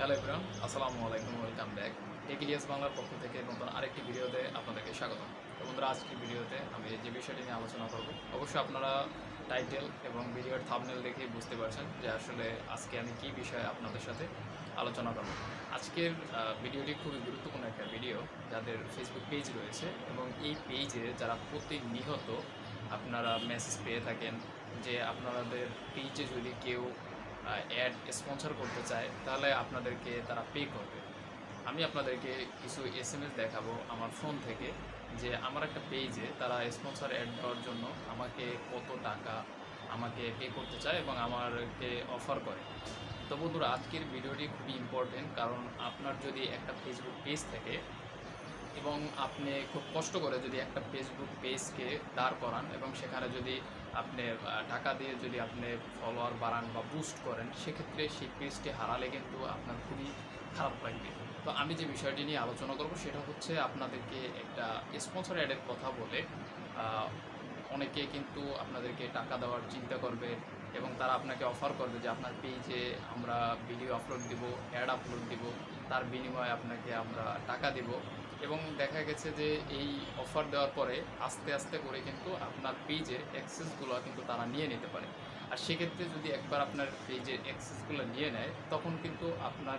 Hello Ibrahim আসসালামু আলাইকুম welcome back টেকিলিয়াস বাংলার পক্ষ থেকে নতুন আরেকটি ভিডিওতে আপনাদেরকে স্বাগত তো বন্ধুরা, আজকের ভিডিওতে আমি যে বিষয়টি নিয়ে আলোচনা করব, অবশ্যই আপনারা টাইটেল এবং ভিডিওর থামনেল দেখেই বুঝতে পারছেন যে আসলে আজকে আমি কী বিষয়ে আপনাদের সাথে আলোচনা করব। আজকের ভিডিওটি খুবই গুরুত্বপূর্ণ একটা ভিডিও, যাদের ফেসবুক পেজ রয়েছে এবং এই পেজে যারা প্রতিনিয়ত আপনারা মেসেজ পেয়ে থাকেন, যে আপনাদের পেজে যদি কেউ অ্যাড স্পন্সর করতে চায়, তাহলে আপনাদেরকে তারা পে করবে। আমি আপনাদেরকে কিছু এস এম এস দেখাবো আমার ফোন থেকে যে আমার একটা পেজে তারা স্পন্সর অ্যাড দেওয়ার জন্য আমাকে কত টাকা আমাকে পে করতে চায় এবং আমাকে অফার করে। তো বন্ধুরা, আজকের ভিডিওটি খুবই ইম্পর্টেন্ট কারণ আপনার যদি একটা ফেসবুক পেজ থাকে এবং আপনি খুব কষ্ট করে যদি একটা ফেসবুক পেজকে দাঁড় করান এবং সেখানে যদি আপনি টাকা দিয়ে যদি আপনি ফলোয়ার বাড়ান বা বুস্ট করেন, সেক্ষেত্রে সেই পেজটি হারালে কিন্তু আপনার খুবই খারাপ লাগবে। তো আমি যে বিষয়টি নিয়ে আলোচনা করব, সেটা হচ্ছে আপনাদেরকে একটা স্পন্সর অ্যাডের কথা বলে অনেকে কিন্তু আপনাদেরকে টাকা দেওয়ার চিন্তা করবে এবং তারা আপনাকে অফার করবে যে আপনার পেজে আমরা ভিডিও আপলোড দিব অ্যাড আপলোড দিব, তার বিনিময়ে আপনাকে আমরা টাকা দিব। এবং দেখা গেছে যে এই অফার দেওয়ার পরে আস্তে আস্তে করে কিন্তু আপনার পেজের অ্যাক্সেসগুলো কিন্তু তারা নিয়ে নিতে পারে। আর সেক্ষেত্রে যদি একবার আপনার পেজের অ্যাক্সেসগুলো নিয়ে নেয়, তখন কিন্তু আপনার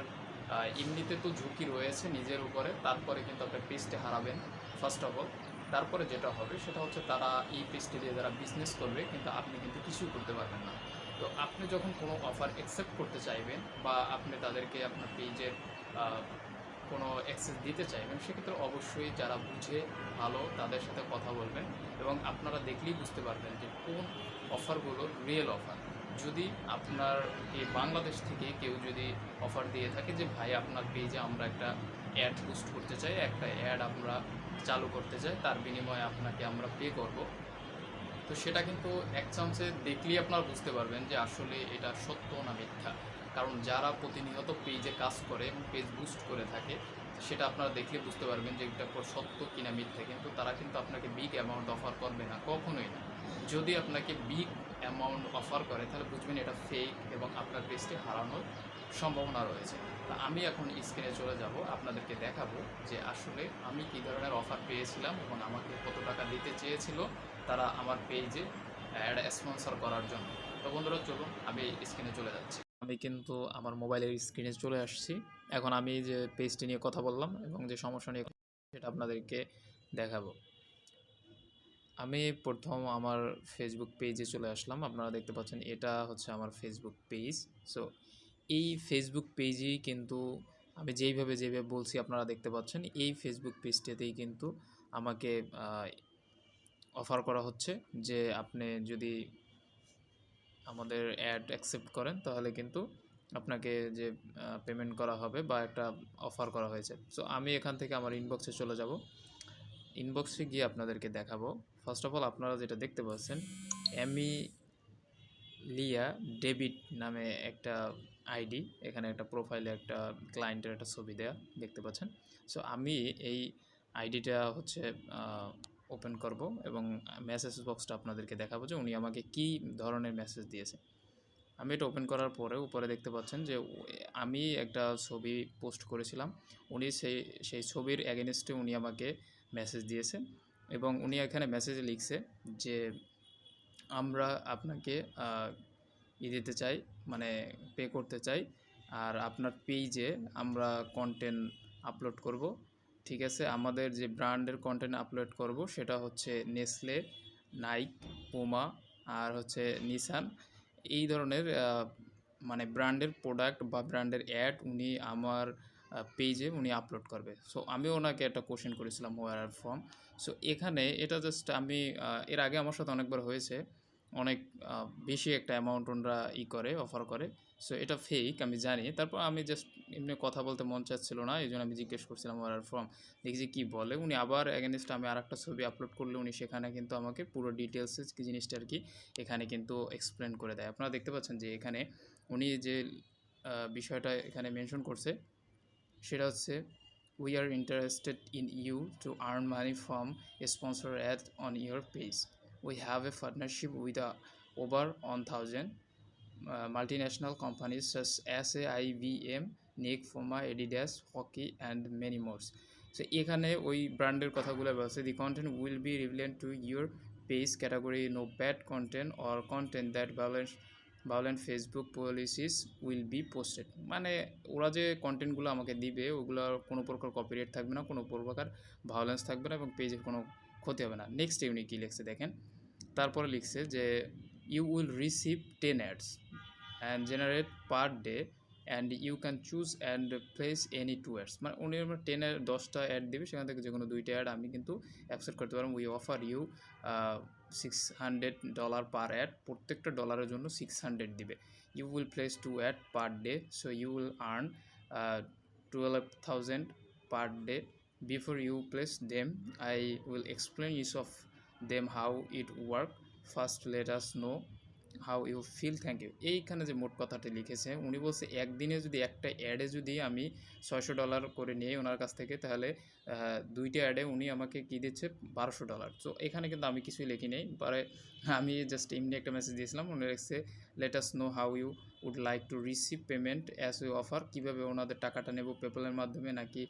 এমনিতে তো ঝুঁকি রয়েছে নিজের উপরে, তারপরে কিন্তু আপনার পেজটা হারাবেন ফার্স্ট অফ অল তারপরে যেটা হবে সেটা হচ্ছে তারা এই পেজটি দিয়ে যারা বিজনেস করবে, কিন্তু আপনি কিন্তু কিছুই করতে পারবেন না। তো আপনি যখন কোনো অফার অ্যাকসেপ্ট করতে চাইবেন বা আপনি তাদেরকে আপনার পেজের কোনো অ্যাক্সেস দিতে চাইবেন, সেক্ষেত্রে অবশ্যই যারা বুঝে ভালো তাদের সাথে কথা বলবেন এবং আপনারা দেখলেই বুঝতে পারবেন যে কোন অফারগুলো রিয়েল অফার যদি আপনার এই বাংলাদেশ থেকে কেউ যদি অফার দিয়ে থাকে যে, ভাই, আপনার পেজে আমরা একটা অ্যাড পোস্ট করতে চাই, একটা অ্যাড আমরা চালু করতে চাই তার বিনিময়ে আপনাকে আমরা পে করব। তো সেটা কিন্তু এক চান্সে দেখলেই আপনারা বুঝতে পারবেন যে আসলে এটা সত্য না মিথ্যা। কারণ যারা প্রতিনিয়ত পেজে কাজ করে এবং পেজ বুস্ট করে থাকে, সেটা আপনারা দেখলে বুঝতে পারবেন যে এটা সত্য কিনা মিথ্যা। কিন্তু তারা কিন্তু আপনাকে বিগ অ্যামাউন্ট অফার করবে না, কখনোই না। যদি আপনাকে বিগ অ্যামাউন্ট অফার করে, তাহলে বুঝবেন এটা ফেক এবং আপনার পেজটি হারানোর সম্ভাবনা রয়েছে। তা আমি এখন স্ক্রিনে চলে যাব, আপনাদেরকে দেখাবো যে আসলে আমি কী ধরনের অফার পেয়েছিলাম এবং আমাকে কত টাকা দিতে চেয়েছিল তারা আমার পেজে অ্যাড স্পন্সর করার জন্য। তো বন্ধুরা, চলুন আমি স্ক্রিনে চলে যাচ্ছি। আমি কিন্তু আমার মোবাইলের স্ক্রিনে চলে আসছি। এখন আমি যে পেজটি নিয়ে কথা বললাম এবং যে সমস্যা নিয়ে সেটা আপনাদেরকে দেখাবো। আমি প্রথম আমার ফেসবুক পেজে চলে আসলাম। আপনারা দেখতে পাচ্ছেন এটা হচ্ছে আমার ফেসবুক পেজ সো এই ফেসবুক পেজেই কিন্তু আমি যেইভাবে যেভাবে বলছি আপনারা দেখতে পাচ্ছেন, এই ফেসবুক পেজটাতেই কিন্তু আমাকে অফার করা হচ্ছে যে আপনি যদি আমাদের অ্যাড অ্যাকসেপ্ট করেন তাহলে কিন্তু আপনাকে যে পেমেন্ট করা হবে বা একটা অফার করা হয়েছে। সো আমি এখান থেকে আমার ইনবক্সে চলে যাব। ইনবক্সে গিয়ে আপনাদেরকে দেখাবো। ফার্স্ট অফ অল আপনারা যেটা দেখতে পাচ্ছেন এমি লিয়া ডেবিট নামে একটা আইডি, এখানে একটা প্রোফাইলে একটা ক্লায়েন্টের একটা ছবি দেয়া দেখতে পাচ্ছেন। সো আমি এই আইডিটা হচ্ছে ওপেন করব এবং মেসেজ বক্সটা আপনাদেরকে দেখাবো যে উনি আমাকে কী ধরনের মেসেজ দিয়েছে। আমি এটা ওপেন করার পরে উপরে দেখতে পাচ্ছেন যে আমি একটা ছবি পোস্ট করেছিলাম। উনি সেই সেই ছবির অ্যাগেনস্টে উনি আমাকে মেসেজ দিয়েছে এবং উনি এখানে মেসেজে লিখছে যে, আমরা আপনাকে ই দিতে চাই মানে পে করতে চাই। আর আপনার পেজে আমরা কন্টেন্ট আপলোড করব। ঠিক আছে? আমাদের যে ব্র্যান্ডের কন্টেন্ট আপলোড করব, সেটা হচ্ছে নেসলে নাইক পুমা আর হচ্ছে নিসান এই ধরনের মানে ব্র্যান্ডের প্রোডাক্ট বা ব্র্যান্ডের অ্যাড উনি আমার পেজে উনি আপলোড করবে। সো আমি ওনাকে একটা কোশ্চেন করেছিলাম ওয়ার ফর্ম সো এখানে এটা জাস্ট আমি এর আগে আমার সাথে অনেকবার হয়েছে। অনেক বেশি একটা অ্যামাউন্ট ওনারা ই করে অফার করে। সো এটা ফেক আমি জানি। তারপর আমি জাস্ট এমনি কথা বলতে মন চাচ্ছিল না এই জন্য আমি জিজ্ঞেস করছিলাম ওয়ার ফর্ম দেখছি কী বলে। উনি আবার অ্যাগেনস্ট আমি আর একটা ছবি আপলোড করলে উনি সেখানে কিন্তু আমাকে পুরো ডিটেলসে কি জিনিসটা আর কি এখানে কিন্তু এক্সপ্লেন করে দেয়। আপনারা দেখতে পাচ্ছেন যে এখানে উনি যে বিষয়টা এখানে মেনশন করছে, সেটা হচ্ছে we are interested in you to earn money from sponsor ad on your page have a partnership with a over one thousand uh, multinational companies such as IBM, Nick, Foma, Adidas, Hockey, and many more. So এখানে ওই ব্র্যান্ডের the content will be relevant to your page category no bad content or content that violence violent Facebook policies will be posted মানে ওরা যে কন্টেন্টগুলো আমাকে দিবে ওগুলোর কোনো প্রকার কপিরাইট থাকবে না, কোনো প্রকার ভায়োলেন্স থাকবে না এবং পেজের কোনো ক্ষতি হবে না। নেক্সট ইউনি কী লিখছে দেখেন? তারপরে লিখছে যে you will receive ten ads and generate per day and you can choose and place any two ads মানে উনি আমার টেনের দশটা অ্যাড দেবে, সেখান থেকে যে কোনো দুইটা অ্যাড আমি কিন্তু অ্যাকসেপ্ট করতে পারব। We offer you six hundred dollar per ad প্রত্যেকটা ডলারের জন্য সিক্স হান্ড্রেড দিবে। You will place two ad per day so you will earn twelve thousand per day before you place them I will explain each of them how it work first let us know how you feel thank you এইখানে যে মোট কথাটি লিখেছে, উনি বলছে, একদিনে যদি একটা অ্যাডে যদি আমি ছয়শো ডলার করে নিই ওনার কাছ থেকে, তাহলে দুইটি অ্যাডে উনি আমাকে কি দিচ্ছে? বারোশো ডলার। তো এখানে কিন্তু আমি কিছুই লিখি নেই। পরে আমি জাস্ট এমনি একটা মেসেজ দিয়েছিলাম। উনি লিখছে let us know how you would like to receive payment as you offer কীভাবে ওনাদের টাকাটা নেব পেপলের মাধ্যমে নাকি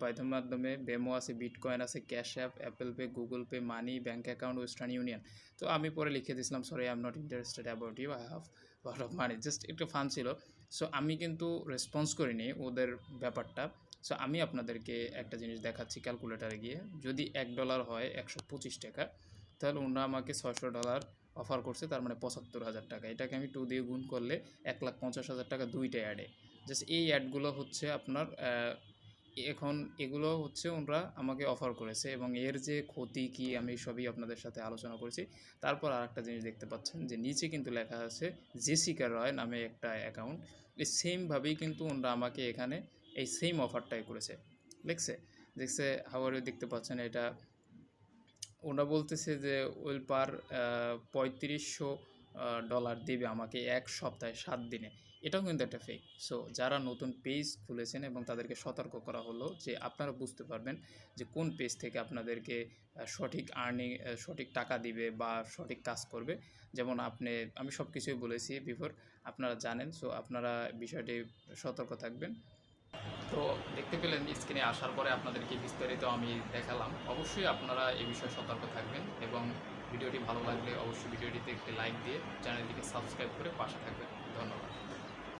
পাইথন মাধ্যমে? বেমো আছে বিটকয়েন আছে Cash App Apple Pay Google Pay money bank account Western Union তো আমি পরে লিখে দিয়েছিলাম sorry I am not interested about you I have lot of money just একটু ফান ছিল। সো আমি কিন্তু রেসপন্স করিনি ওদের ব্যাপারটা। সো আমি আপনাদেরকে একটা জিনিস দেখাচ্ছি ক্যালকুলেটারে গিয়ে। যদি এক ডলার হয় একশো পঁচিশ টাকা, তাহলে ওনারা আমাকে ছয়শো ডলার অফার করছে, তার মানে পঁচাত্তর হাজার টাকা। এটাকে আমি টু দিয়ে গুণ করলে এক লাখ পঞ্চাশ হাজার টাকা দুইটা অ্যাডে জাস্ট এই অ্যাডগুলো হচ্ছে আপনার এখন এগুলো হচ্ছে ওনারা আমাকে অফার করেছে এবং এর যে ক্ষতি কি আমি সবই আপনাদের সাথে আলোচনা করেছি। তারপর আর একটা জিনিস দেখতে পাচ্ছেন যে নিচে কিন্তু লেখা আছে জেসিকা রয় নামে একটা অ্যাকাউন্ট এই সেমভাবেই কিন্তু ওনারা আমাকে এখানে এই সেম অফারটাই করেছে। দেখছে? দেখছে হাওয়ারে দেখতে পাচ্ছেন এটা ওরা বলতেছে যে ওয়েল পার পঁয়ত্রিশশো ডলার দেবে আমাকে এক সপ্তাহে, সাত দিনে। এটাও কিন্তু একটা ফেক সো যারা নতুন পেজ খুলেছেন এবং তাদেরকে সতর্ক করা হলো যে আপনারা বুঝতে পারবেন যে কোন পেজ থেকে আপনাদেরকে সঠিক আর্নিং সঠিক টাকা দিবে বা সঠিক কাজ করবে। যেমন আপনি, আমি সব কিছুই বলেছি বিফোর আপনারা জানেন। সো আপনারা বিষয়টি সতর্ক থাকবেন। তো দেখতে পেলেন স্ক্রিনে আসার পরে আপনাদেরকে বিস্তারিত আমি দেখালাম। অবশ্যই আপনারা এ বিষয়ে সতর্ক থাকবেন এবং ভিডিওটি ভালো লাগলে অবশ্যই ভিডিওটিতে একটি লাইক দিয়ে চ্যানেলটিকে সাবস্ক্রাইব করে পাশে থাকবেন। ধন্যবাদ।